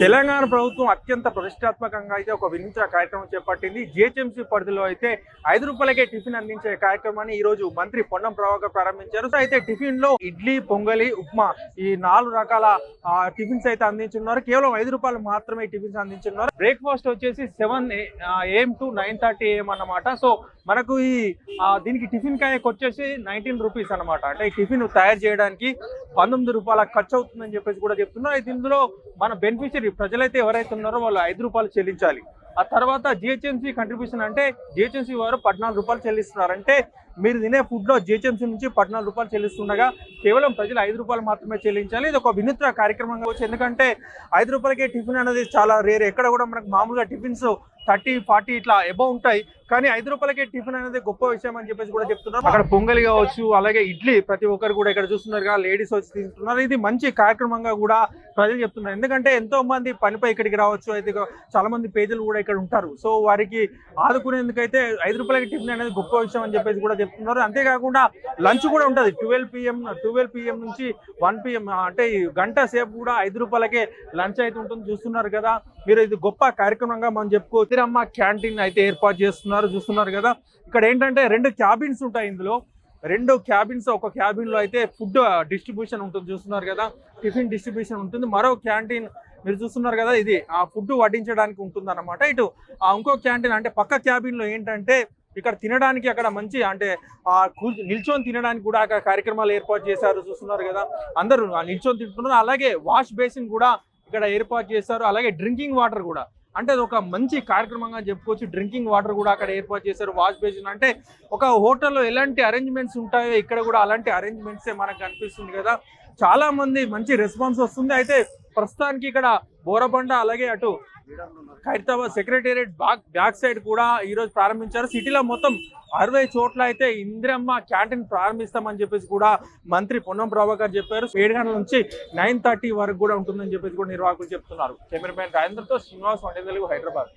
తెలంగాణ ప్రభుత్వం అత్యంత ప్రతిష్టాత్మకంగా అయితే ఒక వినూత్న కార్యక్రమం చేపట్టింది. జిహెచ్ఎంసీ పరిధిలో అయితే ఐదు రూపాయలకే టిఫిన్ అందించే కార్యక్రమాన్ని ఈ రోజు మంత్రి పొన్నం ప్రభాకర్ ప్రారంభించారు. సో అయితే టిఫిన్లో ఇడ్లీ పొంగలి ఉప్మా ఈ నాలుగు రకాల టిఫిన్స్ అయితే అందించున్నారు. కేవలం ఐదు రూపాయలు మాత్రమే టిఫిన్స్ అందించున్నారు. బ్రేక్ఫాస్ట్ వచ్చేసి seven AM to nine thirty AM అన్నమాట. సో మనకు ఈ దీనికి టిఫిన్ కాయకు వచ్చేసి నైన్టీన్ రూపీస్ అన్నమాట. అంటే ఈ టిఫిన్ తయారు చేయడానికి పంతొమ్మిది రూపాయల ఖర్చు అవుతుందని చెప్పేసి కూడా చెప్తున్నారు అయితే ఇందులో మన బెనిఫిషియరీ ప్రజలైతే ఎవరైతే ఉన్నారో వాళ్ళు ఐదు రూపాయలు చెల్లించాలి. ఆ తర్వాత జిహెచ్ఎంసీ కంట్రిబ్యూషన్ అంటే జిహెచ్ఎంసీ వారు పద్నాలుగు రూపాయలు చెల్లిస్తున్నారంటే మీరు తినే ఫుడ్లో జిహెచ్ఎంసీ నుంచి పద్నాలుగు రూపాయలు చెల్లిస్తుండగా కేవలం ప్రజలు ఐదు రూపాయలు మాత్రమే చెల్లించాలి. ఇది ఒక వినూత్న కార్యక్రమంగా వచ్చి ఎందుకంటే ఐదు రూపాయలకే టిఫిన్ అనేది చాలా రేర్ ఎక్కడ కూడా మనకు మామూలుగా టిఫిన్స్ థర్టీ ఫార్టీ ఇట్లా ఎబో ఉంటాయి. కానీ ఐదు రూపాయలకే టిఫిన్ అనేది గొప్ప విషయం అని చెప్పేసి కూడా చెప్తున్నారు. అక్కడ పొంగలి కావచ్చు అలాగే ఇడ్లీ ప్రతి ఒక్కరు కూడా ఇక్కడ చూస్తున్నారు లేడీస్ వచ్చి తింటున్నారు. ఇది మంచి కార్యక్రమంగా కూడా ప్రజలు చెప్తున్నారు. ఎందుకంటే ఎంతో మంది పనిపై ఇక్కడికి రావచ్చు అయితే చాలా మంది పేదలు కూడా ఇక్కడ ఉంటారు. సో వారికి ఆదుకునేందుకైతే ఐదు రూపాయలకి టిఫిన్ అనేది గొప్ప విషయం అని చెప్పేసి కూడా చెప్తున్నారు. అంతేకాకుండా లంచ్ కూడా ఉంటుంది. ట్వెల్వ్ పిఎం ట్వెల్వ్ పిఎం నుంచి వన్ పిఎం అంటే గంట సేపు కూడా ఐదు రూపాయలకే లంచ్ అయితే ఉంటుంది చూస్తున్నారు కదా. మీరు ఇది గొప్ప కార్యక్రమంగా మనం చెప్పుకోవచ్చు. తిరమ్మ క్యాంటీన్ అయితే ఏర్పాటు చేస్తున్నారు చూస్తున్నారు కదా. ఇక్కడ ఏంటంటే రెండు క్యాబిన్స్ ఉంటాయి ఇందులో. రెండు క్యాబిన్స్ ఒక క్యాబిన్లో అయితే ఫుడ్ డిస్ట్రిబ్యూషన్ ఉంటుంది చూస్తున్నారు కదా. టిఫిన్ డిస్ట్రిబ్యూషన్ ఉంటుంది. మరో క్యాంటీన్ మీరు చూస్తున్నారు కదా ఇది ఆ ఫుడ్ వడ్డించడానికి ఉంటుంది అనమాట ఇటు ఆ ఇంకో క్యాంటీన్ అంటే పక్క క్యాబిన్లో ఏంటంటే ఇక్కడ తినడానికి అక్కడ మంచి అంటే ఆ నిల్చొని తినడానికి కూడా అక్కడ కార్యక్రమాలు ఏర్పాటు చేశారు చూస్తున్నారు కదా. అందరూ ఆ నిల్చొని తింటున్నారు. అలాగే వాష్ బేసిన్ కూడా ఇక్కడ ఏర్పాటు చేశారు. అలాగే డ్రింకింగ్ వాటర్ కూడా. అంటే అది ఒక మంచి కార్యక్రమంగా చెప్పుకోవచ్చు. డ్రింకింగ్ వాటర్ కూడా అక్కడ ఏర్పాటు చేశారు. వాష్ బేసిన్ అంటే ఒక హోటల్లో ఎలాంటి అరేంజ్మెంట్స్ ఉంటాయో ఇక్కడ కూడా అలాంటి అరేంజ్మెంట్సే మనకు కనిపిస్తుంది కదా. చాలా మంది మంచి రెస్పాన్స్ వస్తుంది. అయితే ప్రస్తుతానికి ఇక్కడ బోరబండ అలాగే అటు Khairatabad secretariat back back side కూడా ఈ రోజు ప్రారంభించారు. సిటీలో మొత్తం అరవై చోట్ల అయితే ఇందిరమ్మ క్యాంటీన్ ప్రారంభిస్తామని చెప్పేసి కూడా మంత్రి పొన్నం ప్రభాకర్ చెప్పారు. ఏడు గంటల నుంచి నైన్ థర్టీ వరకు కూడా ఉంటుందని చెప్పేసి కూడా నిర్వాహకులు చెప్తున్నారు. కెమెరామెన్ రాజేంద్రతో శ్రీనివాస్ వండే తెలుగు హైదరాబాద్.